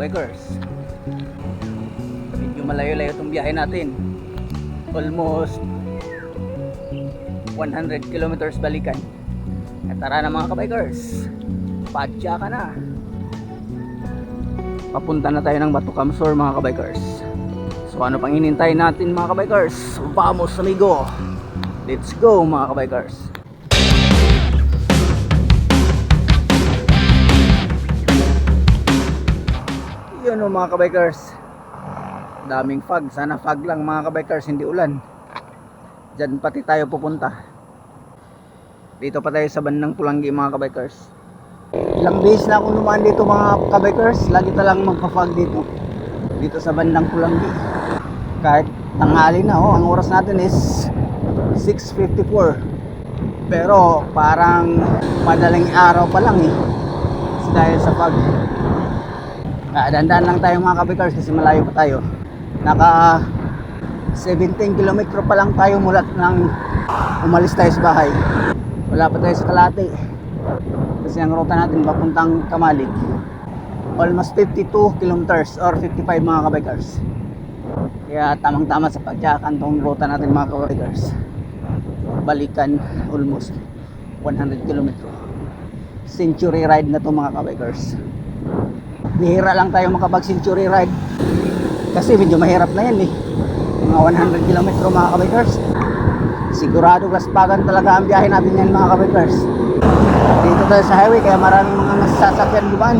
kabikers. Medyo malayo-layo itong biyahe natin. Almost 100 kilometers balikan. At tara na mga kabikers. Padya ka na. Papunta na tayo ng Batu Kamsor mga kabikers. So ano pang hinintay natin mga kabikers? Vamos amigo! Let's go mga kabikers! Yun o mga kabikers. Daming fog. Sana fog lang mga kabikers, hindi ulan. Diyan pati tayo pupunta. Dito pa tayo sa bandang Pulangi mga kabikers. Ilang days na akong lumaan dito mga kabikers. Lagi talang magpa-fog dito. Dito sa bandang Pulangi. Kahit tanghali na oh, ang oras natin is 6.54. Pero parang madaling araw pa lang eh. Dahil sa fog. Ah, dandan lang tayo mga kabikers kasi malayo pa tayo. Naka 17 kilometro pa lang tayo mula nang umalis tayo sa bahay. Wala pa tayo sa Kalate. Kasi ang ruta natin papuntang Kamalig. Almost 52 kilometers or 55 mga kabikers. Kaya tamang-tama sa pagtyakan tong ruta natin mga kabikers. Balikan almost 100 kilometro. Century ride na to mga kabikers bihira lang tayo makapag century ride. Kasi medyo mahirap na yan eh. Mga 100 kilometro mga kabikers. Sigurado laspagan talaga ang biyahe natin yan mga kabikers. Dito tayo sa highway kaya maraming mga nasasakyan dumaan.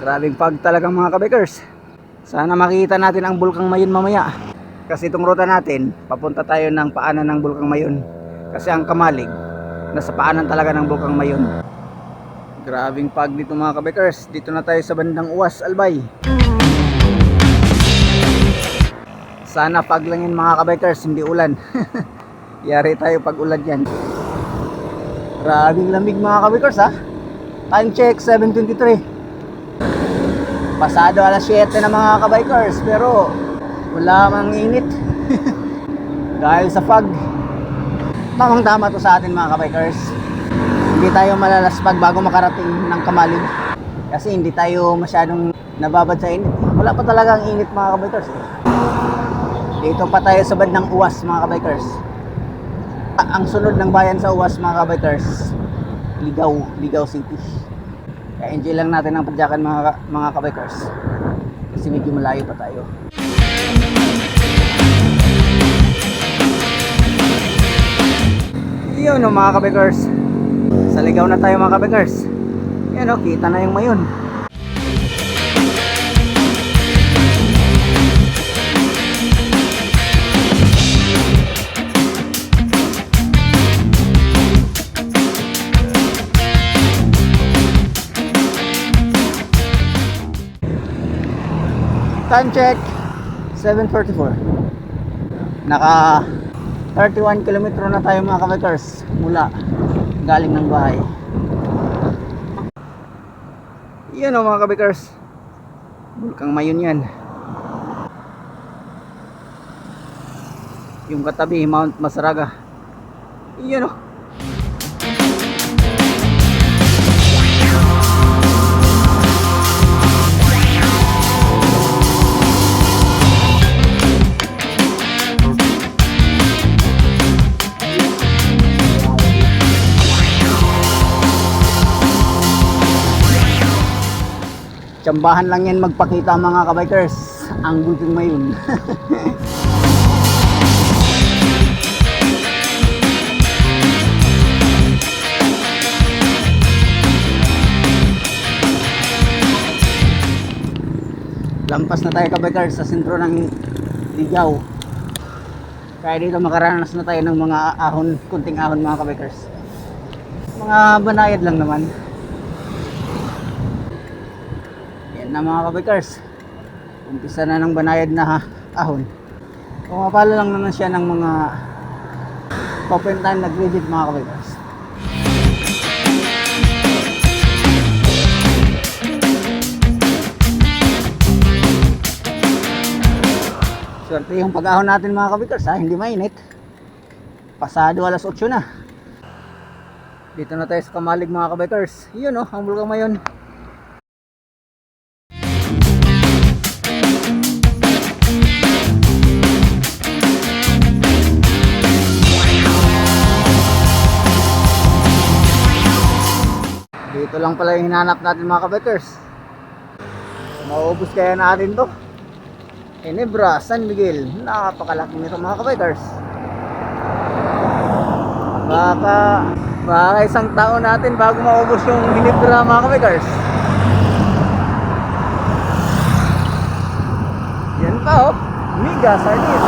Grabing pag talaga mga kabikers. Sana makita natin ang bulkang mayon mamaya. Kasi itong ruta natin papunta tayo ng paanan ng bulkang mayon kasi ang kamalig nasa paanan talaga ng bukang mayon. Grabing pag dito mga kabikers. Dito na tayo sa bandang uwas albay. Sana pag lang yun mga kabikers. Hindi ulan. Yari tayo pag ulan yan. Grabing lamig mga kabikers ha? Time check 7.23 pasado alas 7 na mga kabikers. Pero wala mang init. Dahil sa fog tamang tama to sa atin mga kabikers. Hindi tayo malalaspag bago makarating ng kamalig kasi hindi tayo masyadong nababad sa init. Wala pa talagang init mga kabikers. Dito pa tayo sa bandang uwas mga kabikers. Ang sunod ng bayan sa uwas mga kabikers Ligaw, Ligaw City. Kaya enjoy lang natin ang padyakan mga, mga kabikers. Kasi medyo malayo pa tayo Yun o mga kabikers. Sa ligaw na tayo mga kabikers. Yan o, kita na yung mayon. Time check 7.44 Naka 31 kilometro na tayo mga kabikers. Mula galing ng bahay. Yan o mga kabikers. Bulkang mayon yan. Yung katabi Mount Masaraga. Yan o Tsambahan lang yan magpakita mga kabikers. Ang bulking mayon. Lampas na tayo kabikers sa sentro ng Ligaw. Kaya dito makaranas na tayo ng mga ahon kunting ahon mga kabikers. Mga banayad lang naman yan na mga kabikers umpisa na ng banayad na ahon pumapalo lang naman siya ng mga open time nag-rigid mga kabikers Swerte yung pag-ahon natin mga kabikers ha, hindi mainit. Pasado alas 8 na. Dito na tayo sa Kamalig mga kabikers. Yun oh, ang bulkang mayon. Dito lang pala yung hinanap natin mga kabikers. Mauubos kaya natin to. Enebra, San Miguel. Napakalaki nito mga kabikers. Baka, baka isang taon natin bago maubos yung Ginebra mga kabikers. Yan pa oh. Miga, sardine.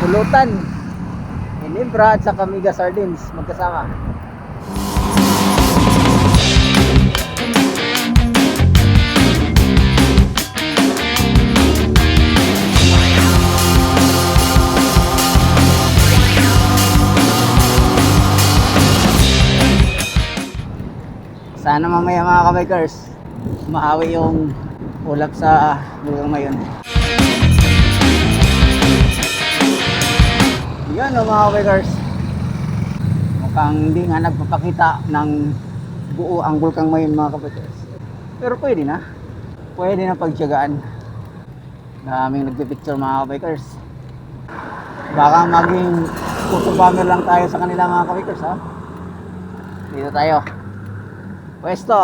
Pulutan. Ginebra at saka Miga sardines magkasama. Sana mamaya mga kabikers, mahawi yung ulap sa bugang mayon. Yan o mga kabikers. Mukhang hindi nga nagpapakita ng buo ang bulkang mayon mga kabikers. Pero pwede na. Pwede na pagtyagaan. Daming nagpipicture mga kabikers. Baka maging bomber lang tayo sa kanila mga kabikers ha. Dito tayo. Pwesto.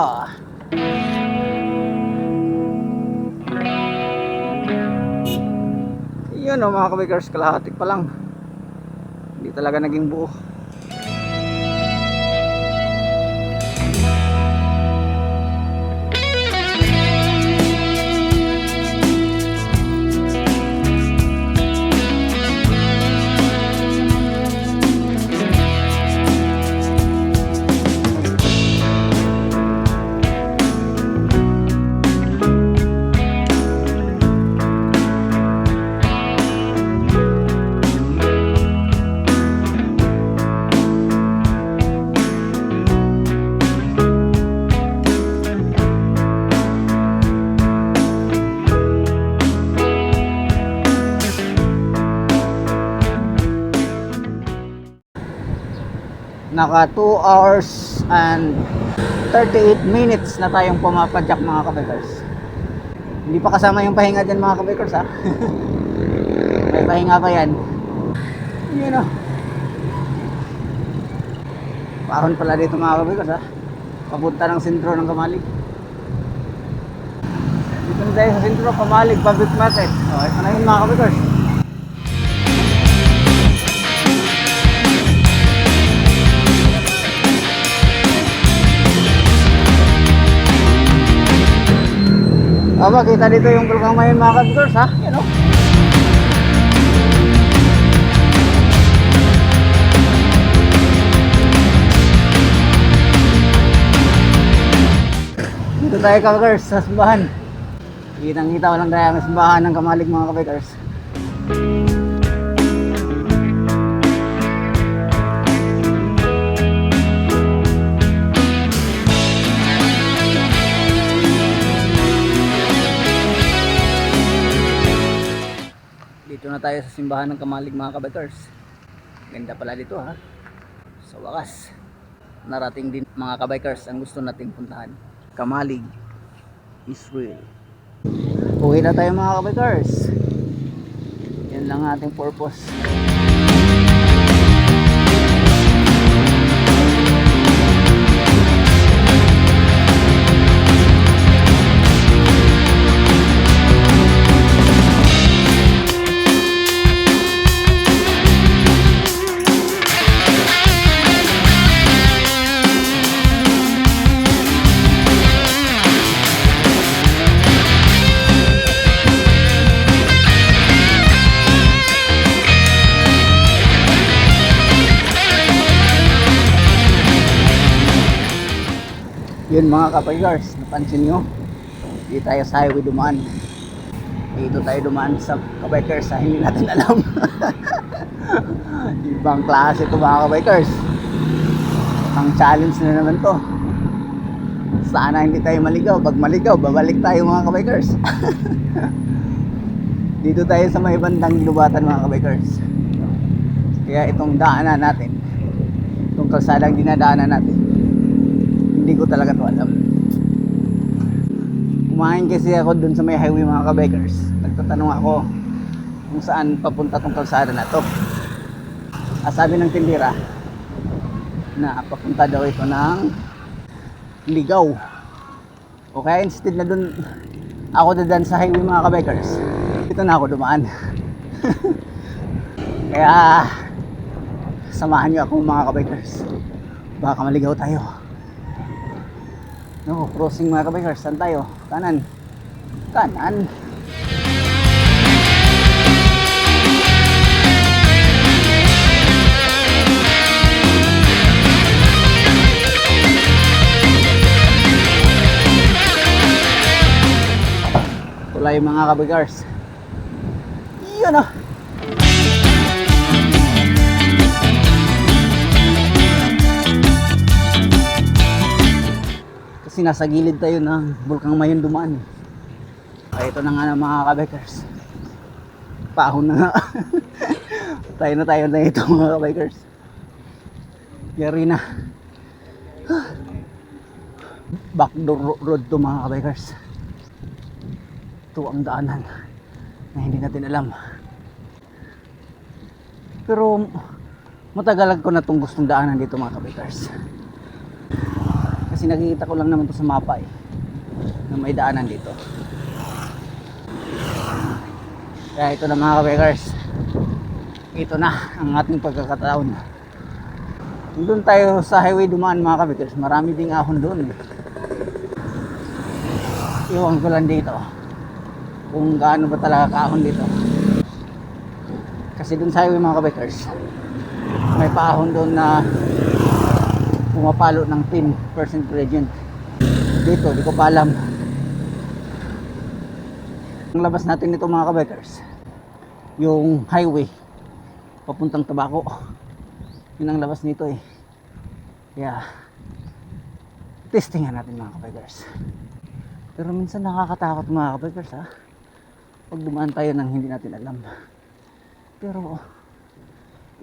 Yun o mga kabikers, kalahati pa lang. Hindi talaga naging buo. Naka 2 hours and 38 minutes na tayong pumapadyak mga kabikers. Hindi pa kasama yung pahinga dyan mga kabikers ha. May pahinga pa yan. Yun o. Pahon pala dito mga kabikers ha. Papunta ng sentro ng Kamalig. Dito na tayo sa sentro, Kamalig, Public Market. O, ito na yun mga kabikers. Aba, kita dito yung bulkang mayon mga kabikers ha. Yan o. Dito tayo kabikers sa simbahan. Kitang kita walang kaya ang simbahan ng kamalig mga kabikers. Dito na tayo sa simbahan ng kamalig mga kabikers. Ganda pala dito ha. Sa wakas, narating din mga kabikers ang gusto nating puntahan. Kamalig, Israel. Uwi na tayo mga kabikers. Yan lang ating purpose. Yun mga kapagars, napansin nyo, hindi tayo sa highway dumaan. Dito tayo dumaan sa kabikers sa hindi natin alam. Ibang klase to mga kabikers. Ang challenge na naman to. Sana hindi tayo maligaw. Pag maligaw, babalik tayo mga kabikers. Dito tayo sa may bandang lubatan mga kabikers. Kaya itong daanan natin, kalsadang dinadaanan natin. Hindi ko talaga to. Kumain kasi ako dun sa may highway mga kabikers. Nagtatanong ako kung saan papunta tong kalsada na to. Ah, sabi ng tindira na papunta daw ito ng Ligaw. O kaya instead na dun ako dadan sa highway mga kabikers. Dito na ako dumaan. kaya samahan niyo ako mga kabikers. Baka maligaw tayo. No, crossing mga kabikers. Saan tayo? Kanan. Kanan. Tulay mga kabikers. Yun ah. Kasi nasa gilid tayo ng Bulkang Mayon dumaan. Ay, ito na nga na mga kabikers. Paahon na nga. tayo na tayo na ito mga kabikers. Yari na. Backdoor ro- road to mga kabikers. Ito ang daanan na hindi natin alam. Pero matagal ko na itong gustong daanan dito mga kabikers. Kasi nakikita ko lang naman to sa mapa eh. Na may daanan dito. Kaya ito na mga kabikers. Ito na ang ating pagkakataon. Doon tayo sa highway dumaan mga kabikers. Marami ding ahon doon. Iwan ko lang dito. Kung gaano ba talaga kaahon dito. Kasi doon sa highway mga kabikers. May paahon doon na pumapalo ng 10% gradient. Dito, di ko pa alam. Ang labas natin nito mga kabikers, yung highway, papuntang tabako. Yun ang labas nito eh. Kaya, testingan natin mga kabikers. Pero minsan nakakatakot mga kabikers ha. Pag dumaan tayo ng hindi natin alam. Pero,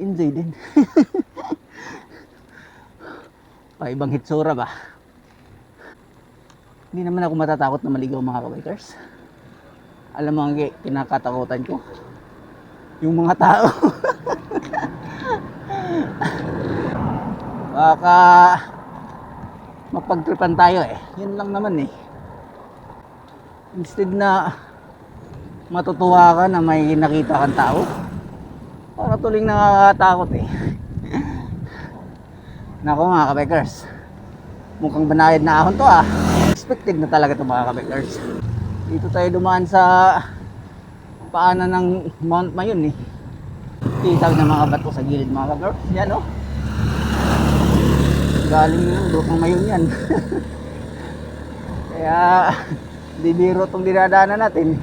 enjoy din. paibang hitsura ba? Hindi naman ako matatakot na maligaw mga kabikers. Alam mo ang kinakatakutan ko? Yung mga tao. Baka mapagtripan tayo eh. Yun lang naman eh. Instead na matutuwa ka na may nakita kang tao, para tuling nakakatakot eh. Nako mga kabikers. Mukhang banayad na ahon to ah. Expected na talaga to mga kabikers. Dito tayo dumaan sa paanan ng Mount Mayon eh. Titag ng mga bato sa gilid mga kabikers. Yan oh. Galing yung Bulkang Mayon yan. Kaya di biro tong dinadaanan natin.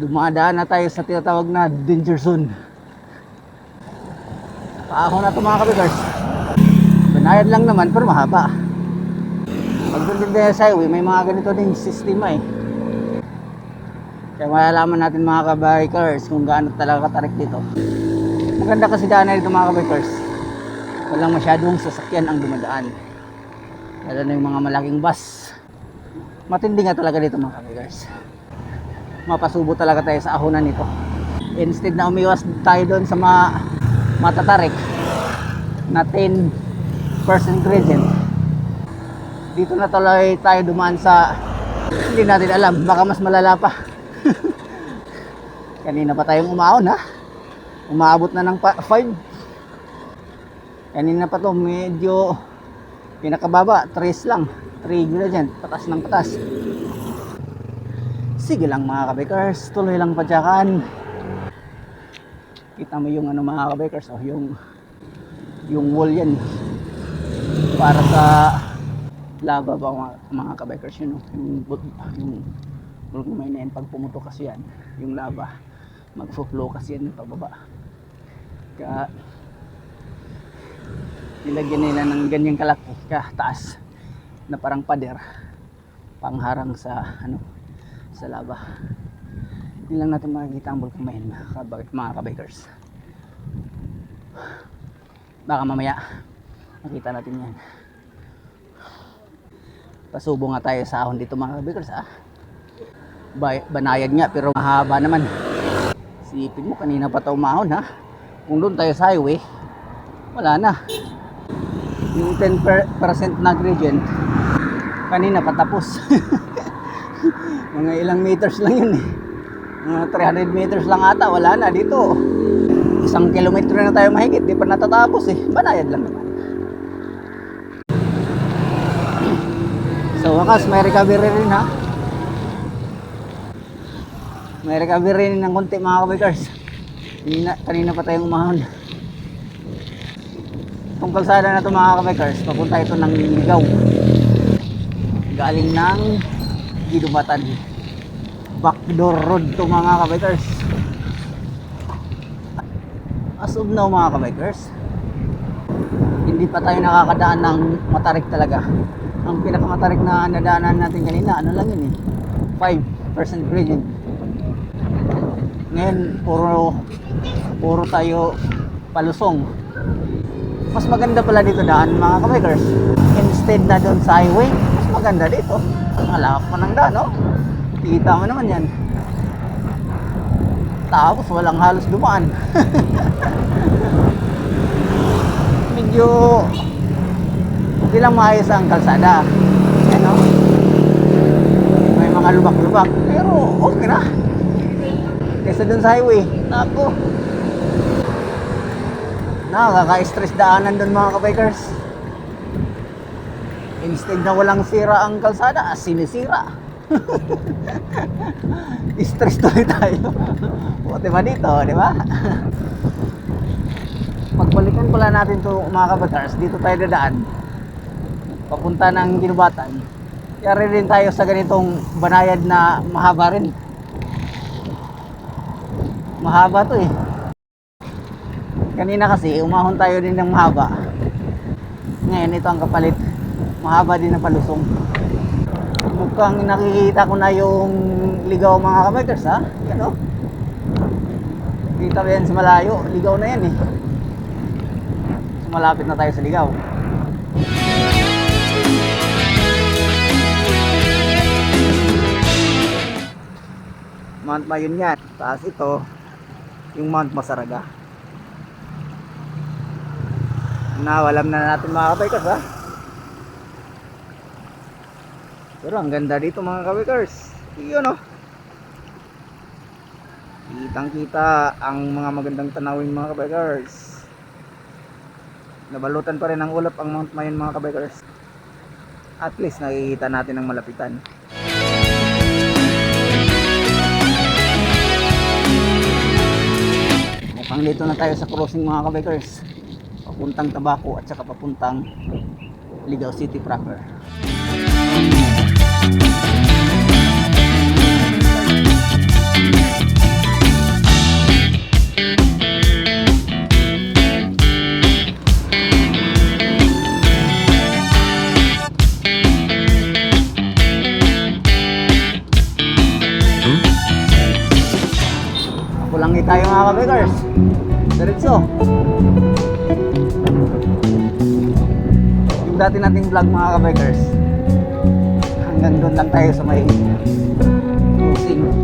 Dumadaan na tayo sa tinatawag na danger zone. Paako na ito mga kabigars. Banayad lang naman pero mahaba. Pag doon din sa highway, may mga ganito ding sistema eh. Kaya malalaman natin mga kabikers kung gaano talaga katarik dito. Maganda kasi daanan dito mga kabikers. Walang masyadong sasakyan ang dumadaan. Lalo na yung mga malaking bus. Matindi nga talaga dito mga kabikers. Mapasubo talaga tayo sa ahonan nito. Instead na umiwas tayo doon sa mga matatarik na 10% gradient. Dito na tuloy tayo dumaan sa hindi natin alam, baka mas malala pa. Kanina pa tayong umaon ha. Umaabot na ng 5. Kanina pa to medyo pinakababa, 3 lang. 3 gradient, patas ng patas. Sige lang mga kabikers, tuloy lang padyakan. Kita mo yung ano mga kabikers, oh, yung yung wall yan. Para sa lava ba mga, mga kabikers yun, oh, yung yung bulk may na yan, pag pumuto kasi yan, yung lava, magfo-flow kasi yan pababa. Kaya nilagyan nila ng ganyang kalaki, kataas na parang pader pangharang sa ano sa lava. Hindi lang natin makikita ang bulkan mahin mga, kabikers. Baka mamaya makita natin yan. Pasubo nga tayo sa ahon dito mga kabikers ah. Bay- banayad nga pero mahaba naman. Sipin mo kanina pa tayo umahon ha. Kung doon tayo sa highway, wala na. Yung 10% na gradient, kanina patapos. Mga ilang meters lang yun eh. Mga 300 meters lang ata, wala na dito. Isang kilometro na tayo mahigit, di pa natatapos eh. Banayad lang naman. So wakas, may recovery rin ha. May recovery rin ng konti mga kabikers. Kanina, kanina pa tayong umahon. Itong kalsada na ito mga kabikers, papunta ito ng Ligaw. Galing ng Gidubatan. Backdoor road to mga kabikers. As of now mga kabikers, hindi pa tayo nakakadaan ng matarik talaga. Ang pinakamatarik na nadaanan natin kanina, ano lang yun eh, 5% gradient. Ngayon, puro, puro tayo palusong. Mas maganda pala dito daan mga kabikers. Instead na doon sa highway, mas maganda dito. Malawak pa ng daan, no? Kita mo naman yan. Tapos walang halos dumaan. Medyo hindi lang maayos ang kalsada. Ano? May mga lubak-lubak. Pero okay na. Kaysa dun sa highway. Nako. Nakaka-stress daanan dun mga kabikers. Instead na walang sira ang kalsada, sinisira. Stress tuloy tayo. Buti ba dito, di ba? Pagbalikan pala natin to mga kabikers, dito tayo dadaan. Papunta ng Ginubatan. Yari rin tayo sa ganitong banayad na mahaba rin. Mahaba to eh. Kanina kasi, umahon tayo din ng mahaba. Ngayon, ito ang kapalit. Mahaba din na palusong. Mukhang nakikita ko na yung ligaw mga kabikers ha. Yan o. Kita ba yan sa malayo? Ligaw na yan eh. So, malapit na tayo sa ligaw. Mount Mayon yan. Taas ito, yung Mount Masaraga. Nawalam na natin mga kabikers ha. Pero ang ganda dito mga kabikers. Yun oh. Kitang kita ang mga magandang tanawin mga kabikers. Nabalutan pa rin ng ulap ang Mount Mayon mga kabikers. At least nakikita natin ang malapitan. Mukhang dito na tayo sa crossing mga kabikers. Papuntang Tabaco at saka papuntang Ligaw City proper. Pulangi tayo mga kabikers. Diretso. Yung dati nating vlog mga kabikers. Hanggang doon lang tayo sa may cruising.